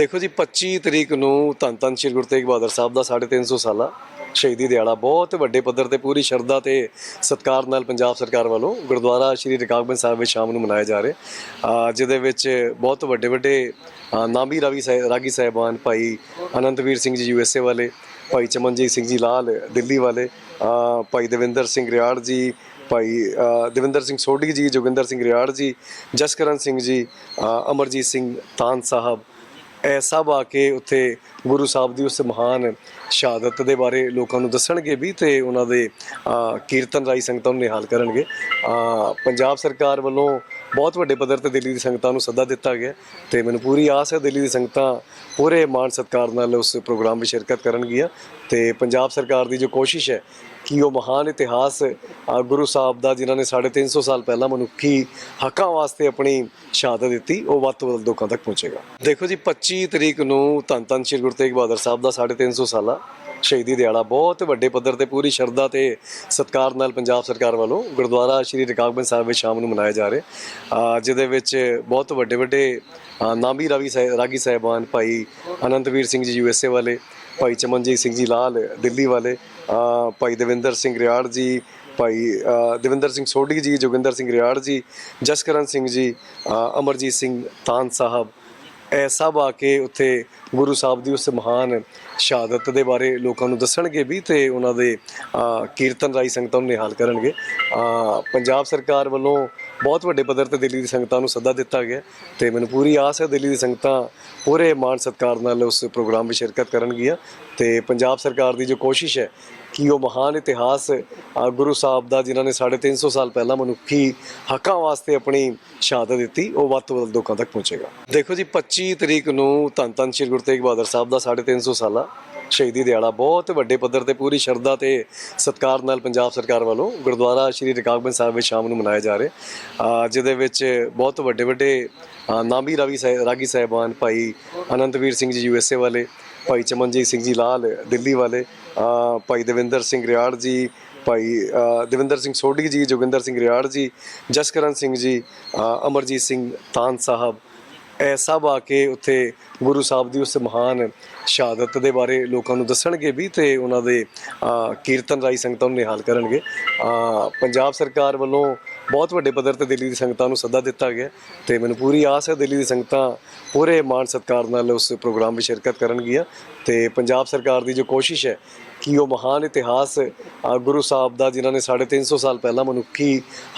ਦੇਖੋ ਜੀ 25 ਤਰੀਕ ਨੂੰ ਧੰਨ ਧੰਨ ਸ਼੍ਰੀ ਗੁਰੂ ਤੇਗ ਬਹਾਦਰ ਸਾਹਿਬ ਦਾ 350 ਸਾਲਾ ਸ਼ਹੀਦੀ ਦਿਹਾੜਾ, ਬਹੁਤ ਵੱਡੇ ਪੱਧਰ ਤੇ ਪੂਰੀ ਸ਼ਰਧਾ ਤੇ ਸਤਿਕਾਰ ਨਾਲ ਪੰਜਾਬ ਸਰਕਾਰ ਵੱਲੋਂ ਗੁਰਦੁਆਰਾ ਸ਼੍ਰੀ ਰਕਾਬਗੰਜ ਸਾਹਿਬ ਵਿੱਚ ਸ਼ਾਮ ਨੂੰ ਮਨਾਇਆ ਜਾ ਰਿਹਾ। ਜਿਹਦੇ ਵਿੱਚ ਬਹੁਤ ਵੱਡੇ ਵੱਡੇ ਨਾਮੀ ਰਾਵੀ ਸਾਹਿਬ ਰਾਗੀ ਸਾਹਿਬਾਨ ਭਾਈ ਅਨੰਤਵੀਰ ਸਿੰਘ ਜੀ ਯੂਐਸਏ ਵਾਲੇ, ਭਾਈ ਚਮਨਜੀਤ ਸਿੰਘ ਜੀ ਲਾਲ ਦਿੱਲੀ ਵਾਲੇ ਭਾਈ ਦਵਿੰਦਰ ਸਿੰਘ ਰਿਆੜ ਜੀ, ਭਾਈ ਦਵਿੰਦਰ ਸਿੰਘ ਸੋਢੀ ਜੀ, ਜੋਗਿੰਦਰ ਸਿੰਘ ਰਿਆੜ ਜੀ, ਜਸਕਰਨ ਸਿੰਘ ਜੀ ਅਮਰਜੀਤ ਸਿੰਘ ਤਾਨ ਸਾਹਿਬ ਇਹ ਸਭ ਆ ਕੇ ਉੱਥੇ ਗੁਰੂ ਸਾਹਿਬ ਦੀ ਉਸ ਮਹਾਨ ਸ਼ਹਾਦਤ ਦੇ ਬਾਰੇ ਲੋਕਾਂ ਨੂੰ ਦੱਸਣਗੇ ਵੀ ਤੇ ਉਹਨਾਂ ਦੇ ਕੀਰਤਨ ਰਾਈ ਸੰਗਤਾਂ ਨੂੰ ਨਿਹਾਲ ਕਰਨਗੇ। ਪੰਜਾਬ ਸਰਕਾਰ ਵੱਲੋਂ ਬਹੁਤ ਵੱਡੇ ਪੱਧਰ ਤੇ ਦਿੱਲੀ ਦੀ ਸੰਗਤਾਂ ਨੂੰ ਸੱਦਾ ਦਿੱਤਾ ਗਿਆ ਤੇ ਮੈਨੂੰ ਪੂਰੀ ਆਸ ਹੈ ਦਿੱਲੀ ਦੀ ਸੰਗਤਾਂ ਪੂਰੇ ਮਾਣ ਸਤਿਕਾਰ ਨਾਲ ਉਸ ਪ੍ਰੋਗਰਾਮ ਵਿੱਚ ਸ਼ਿਰਕਤ ਕਰਨਗੀਆਂ ਤੇ ਪੰਜਾਬ ਸਰਕਾਰ ਦੀ ਜੋ ਕੋਸ਼ਿਸ਼ ਹੈ ਕਿ ਉਹ ਮਹਾਨ ਇਤਿਹਾਸ ਗੁਰੂ ਸਾਹਿਬ ਦਾ, ਜਿਨ੍ਹਾਂ ਨੇ 350 ਸਾਲ ਪਹਿਲਾਂ ਮਨੁੱਖੀ ਹੱਕਾਂ ਵਾਸਤੇ ਆਪਣੀ ਸ਼ਹਾਦਤ ਦਿੱਤੀ, ਉਹ ਵੱਧ ਤੋਂ ਵੱਧ ਲੋਕਾਂ ਤੱਕ ਪਹੁੰਚੇਗਾ। ਦੇਖੋ ਜੀ 25 ਤਰੀਕ ਨੂੰ ਧੰਨ ਧੰਨ ਸ਼੍ਰੀ ਗੁਰੂ ਤੇਗ ਬਹਾਦਰ ਸਾਹਿਬ ਦਾ 350 ਸਾਲਾ ਸ਼ਹੀਦੀ ਦਿਹਾੜਾ ਬਹੁਤ ਵੱਡੇ ਪੱਧਰ ਤੇ, ਪੂਰੀ ਸ਼ਰਧਾ ਤੇ ਸਤਿਕਾਰ ਨਾਲ ਪੰਜਾਬ ਸਰਕਾਰ ਵੱਲੋਂ ਗੁਰਦੁਆਰਾ ਸ਼੍ਰੀ ਰਕਾਬਗੰਜ ਸਾਹਿਬ ਵਿੱਚ ਸ਼ਾਮ ਨੂੰ ਮਨਾਇਆ ਜਾ ਰਿਹਾ। ਜਿਹਦੇ ਵਿੱਚ ਬਹੁਤ ਵੱਡੇ ਵੱਡੇ ਨਾਮੀ ਰਾਵੀ ਸਾਹਿਬ ਰਾਗੀ ਸਾਹਿਬਾਨ ਭਾਈ ਅਨੰਤਵੀਰ ਸਿੰਘ ਜੀ ਯੂਐਸਏ ਵਾਲੇ, ਭਾਈ ਚਮਨਜੀਤ ਸਿੰਘ ਜੀ ਲਾਲ, ਦਿੱਲੀ ਵਾਲੇ ਭਾਈ ਦਵਿੰਦਰ ਸਿੰਘ ਰਿਆੜ ਜੀ, ਭਾਈ ਦਵਿੰਦਰ ਸਿੰਘ ਸੋਢੀ ਜੀ, ਜੋਗਿੰਦਰ ਸਿੰਘ ਰਿਆੜ ਜੀ, ਜਸਕਰਨ ਸਿੰਘ ਜੀ ਅਮਰਜੀਤ ਸਿੰਘ ਤਾਨ ਸਾਹਿਬ, ਇਹ ਸਭ ਆ ਕੇ ਉੱਥੇ ਗੁਰੂ ਸਾਹਿਬ ਦੀ ਉਸ ਮਹਾਨ ਸ਼ਹਾਦਤ ਦੇ ਬਾਰੇ ਲੋਕਾਂ ਨੂੰ ਦੱਸਣਗੇ ਵੀ ਤੇ ਉਹਨਾਂ ਦੇ ਕੀਰਤਨ ਰਾਈ ਸੰਗਤਾਂ ਨੂੰ ਨਿਹਾਲ ਕਰਨਗੇ। ਪੰਜਾਬ ਸਰਕਾਰ ਵੱਲੋਂ ਬਹੁਤ ਵੱਡੇ ਪੱਧਰ ਤੇ ਦਿੱਲੀ ਦੀ ਸੰਗਤਾਂ ਨੂੰ ਸੱਦਾ ਦਿੱਤਾ ਗਿਆ ਤੇ ਮੈਨੂੰ ਪੂਰੀ ਆਸ ਹੈ ਦਿੱਲੀ ਦੀ ਸੰਗਤਾਂ ਪੂਰੇ ਮਾਣ ਸਤਿਕਾਰ ਨਾਲ ਉਸ ਪ੍ਰੋਗਰਾਮ ਵਿੱਚ ਸ਼ਿਰਕਤ ਕਰਨਗੀਆਂ ਤੇ ਪੰਜਾਬ ਸਰਕਾਰ ਦੀ ਜੋ ਕੋਸ਼ਿਸ਼ ਹੈ ਕਿ ਉਹ ਮਹਾਨ ਇਤਿਹਾਸ ਗੁਰੂ ਸਾਹਿਬ ਦਾ, ਜਿਨ੍ਹਾਂ ਨੇ 350 ਸਾਲ ਪਹਿਲਾਂ ਮਨੁੱਖੀ ਹੱਕਾਂ ਵਾਸਤੇ ਆਪਣੀ ਸ਼ਹਾਦਤ ਦਿੱਤੀ, ਉਹ ਵੱਧ ਤੋਂ ਵੱਧ ਲੋਕਾਂ ਤੱਕ ਪਹੁੰਚੇਗਾ। ਦੇਖੋ ਜੀ 25 ਤਰੀਕ ਨੂੰ ਧੰਨ ਧੰਨ ਸ਼੍ਰੀ ਗੁਰੂ ਤੇਗ ਬਹਾਦਰ ਸਾਹਿਬ ਦਾ 350 ਸਾਲਾ ਸ਼ਹੀਦੀ ਦਿਹਾੜਾ, ਬਹੁਤ ਵੱਡੇ ਪੱਧਰ ਤੇ ਪੂਰੀ ਸ਼ਰਧਾ ਤੇ ਸਤਿਕਾਰ ਨਾਲ ਪੰਜਾਬ ਸਰਕਾਰ ਵੱਲੋਂ ਗੁਰਦੁਆਰਾ ਸ਼੍ਰੀ ਰਕਾਬਗੰਜ ਸਾਹਿਬ ਵਿੱਚ ਸ਼ਾਮ ਨੂੰ ਮਨਾਇਆ ਜਾ ਰਿਹਾ। ਜਿਹਦੇ ਵਿੱਚ ਬਹੁਤ ਵੱਡੇ ਵੱਡੇ ਨਾਮੀ ਰਾਵੀ ਸਾਹਿਬ ਰਾਗੀ ਸਾਹਿਬਾਨ ਭਾਈ ਅਨੰਤਵੀਰ ਸਿੰਘ ਜੀ ਯੂਐਸਏ ਵਾਲੇ, ਭਾਈ ਚਮਨਜੀਤ ਸਿੰਘ ਜੀ ਲਾਲ, ਦਿੱਲੀ ਵਾਲੇ ਭਾਈ ਦਵਿੰਦਰ ਸਿੰਘ ਰਿਆੜ ਜੀ, ਭਾਈ ਦਵਿੰਦਰ ਸਿੰਘ ਸੋਢੀ ਜੀ, ਜੋਗਿੰਦਰ ਸਿੰਘ ਰਿਆੜ ਜੀ, ਜਸਕਰਨ ਸਿੰਘ ਜੀ ਅਮਰਜੀਤ ਸਿੰਘ ਤਾਨ ਸਾਹਿਬ, ਇਹ ਸਭ ਆ ਕੇ ਉੱਥੇ ਗੁਰੂ ਸਾਹਿਬ ਦੀ ਉਸ ਮਹਾਨ ਸ਼ਹਾਦਤ ਦੇ ਬਾਰੇ ਲੋਕਾਂ ਨੂੰ ਦੱਸਣਗੇ ਵੀ ਤੇ ਉਹਨਾਂ ਦੇ ਕੀਰਤਨ ਰਾਈ ਸੰਗਤਾਂ ਨੂੰ ਨਿਹਾਲ ਕਰਨਗੇ। ਪੰਜਾਬ ਸਰਕਾਰ ਵੱਲੋਂ ਬਹੁਤ ਵੱਡੇ ਪੱਧਰ ਤੇ ਦਿੱਲੀ ਦੀ ਸੰਗਤਾਂ ਨੂੰ ਸੱਦਾ ਦਿੱਤਾ ਗਿਆ ਤੇ ਮੈਨੂੰ ਪੂਰੀ ਆਸ ਹੈ ਦਿੱਲੀ ਦੀ ਸੰਗਤਾਂ ਪੂਰੇ ਮਾਣ ਸਤਿਕਾਰ ਨਾਲ ਉਸ ਪ੍ਰੋਗਰਾਮ ਵਿੱਚ ਸ਼ਿਰਕਤ ਕਰਨਗੀਆਂ ਤੇ ਪੰਜਾਬ ਸਰਕਾਰ ਦੀ ਜੋ ਕੋਸ਼ਿਸ਼ ਹੈ ਕਿ ਉਹ ਮਹਾਨ ਇਤਿਹਾਸ ਗੁਰੂ ਸਾਹਿਬ ਦਾ ਜਿਨ੍ਹਾਂ ਨੇ 350 ਸਾਲ ਪਹਿਲਾਂ ਮਨੁੱਖੀ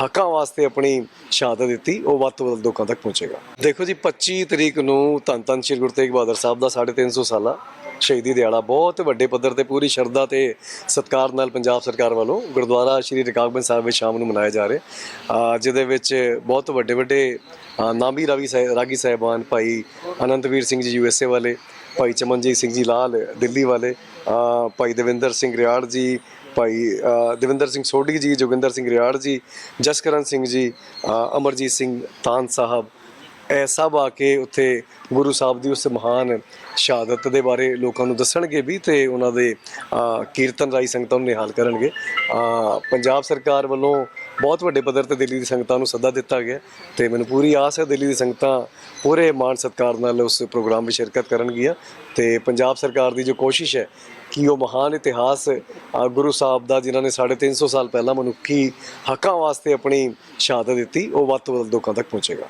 ਹੱਕਾਂ ਵਾਸਤੇ ਆਪਣੀ ਸ਼ਹਾਦਤ ਦਿੱਤੀ, ਉਹ ਵੱਧ ਤੋਂ ਵੱਧ ਲੋਕਾਂ ਤੱਕ ਪਹੁੰਚੇਗਾ। ਦੇਖੋ ਜੀ 25 ਤਰੀਕ ਨੂੰ ਧੰਨ ਧੰਨ ਸ਼੍ਰੀ ਗੁਰੂ ਤੇਗ ਬਹਾਦਰ ਸਾਹਿਬ ਦਾ 350 ਸਾਲਾ ਸ਼ਹੀਦੀ ਦਿਹਾੜਾ। ਬਹੁਤ ਵੱਡੇ ਪੱਧਰ ਤੇ ਪੂਰੀ ਸ਼ਰਧਾ ਤੇ ਸਤਿਕਾਰ ਨਾਲ ਪੰਜਾਬ ਸਰਕਾਰ ਵੱਲੋਂ ਗੁਰਦੁਆਰਾ ਸ਼੍ਰੀ ਰਕਾਬਗੰਜ ਸਾਹਿਬ ਵਿੱਚ ਸ਼ਾਮ ਨੂੰ ਮਨਾਇਆ ਜਾ ਰਿਹਾ। ਜਿਹਦੇ ਵਿੱਚ ਬਹੁਤ ਵੱਡੇ ਵੱਡੇ ਅ, ਨਾਮੀ ਰਾਵੀ ਸਾਹਿਬ ਰਾਗੀ ਸਾਹਿਬਾਨ ਭਾਈ ਅਨੰਤਵੀਰ ਸਿੰਘ ਜੀ ਯੂਐਸਏ ਵਾਲੇ ਭਾਈ ਚਮਨਜੀਤ ਸਿੰਘ ਜੀ ਲਾਲ ਦਿੱਲੀ ਵਾਲੇ ਭਾਈ ਦਵਿੰਦਰ ਸਿੰਘ ਰਿਆੜ ਜੀ ਭਾਈ ਦਵਿੰਦਰ ਸਿੰਘ ਸੋਢੀ ਜੀ ਜੋਗਿੰਦਰ ਸਿੰਘ ਰਿਆੜ ਜੀ ਜਸਕਰਨ ਸਿੰਘ ਜੀ ਅਮਰਜੀਤ ਸਿੰਘ ਤਾਨ ਸਾਹਿਬ ਸਭ ਆ ਕੇ ਉੱਥੇ ਗੁਰੂ ਸਾਹਿਬ ਦੀ ਉਸ ਮਹਾਨ ਸ਼ਹਾਦਤ ਦੇ ਬਾਰੇ ਲੋਕਾਂ ਨੂੰ ਦੱਸਣਗੇ ਵੀ ਤੇ ਉਹਨਾਂ ਦੇ ਕੀਰਤਨ ਰਾਈ ਸੰਗਤਾਂ ਨੂੰ ਨਿਹਾਲ ਕਰਨਗੇ। ਪੰਜਾਬ ਸਰਕਾਰ ਵੱਲੋਂ ਬਹੁਤ ਵੱਡੇ ਪੱਧਰ ਤੇ ਦਿੱਲੀ ਦੀ ਸੰਗਤਾਂ ਨੂੰ ਸੱਦਾ ਦਿੱਤਾ ਗਿਆ ਤੇ ਮੈਨੂੰ ਪੂਰੀ ਆਸ ਹੈ ਦਿੱਲੀ ਦੀ ਸੰਗਤਾਂ ਪੂਰੇ ਮਾਣ ਸਤਿਕਾਰ ਨਾਲ ਉਸ ਪ੍ਰੋਗਰਾਮ ਵਿੱਚ ਸ਼ਿਰਕਤ ਕਰਨਗੀਆਂ ਤੇ ਪੰਜਾਬ ਸਰਕਾਰ ਦੀ ਜੋ ਕੋਸ਼ਿਸ਼ ਹੈ ਕਿ ਉਹ ਮਹਾਨ ਇਤਿਹਾਸ ਗੁਰੂ ਸਾਹਿਬ ਦਾ ਜਿਨ੍ਹਾਂ ਨੇ 350 ਸਾਲ ਪਹਿਲਾਂ ਮਨੁੱਖੀ ਹੱਕਾਂ ਵਾਸਤੇ ਆਪਣੀ ਸ਼ਹਾਦਤ ਦਿੱਤੀ, ਉਹ ਵੱਧ ਤੋਂ ਵੱਧ ਲੋਕਾਂ ਤੱਕ ਪਹੁੰਚੇਗਾ।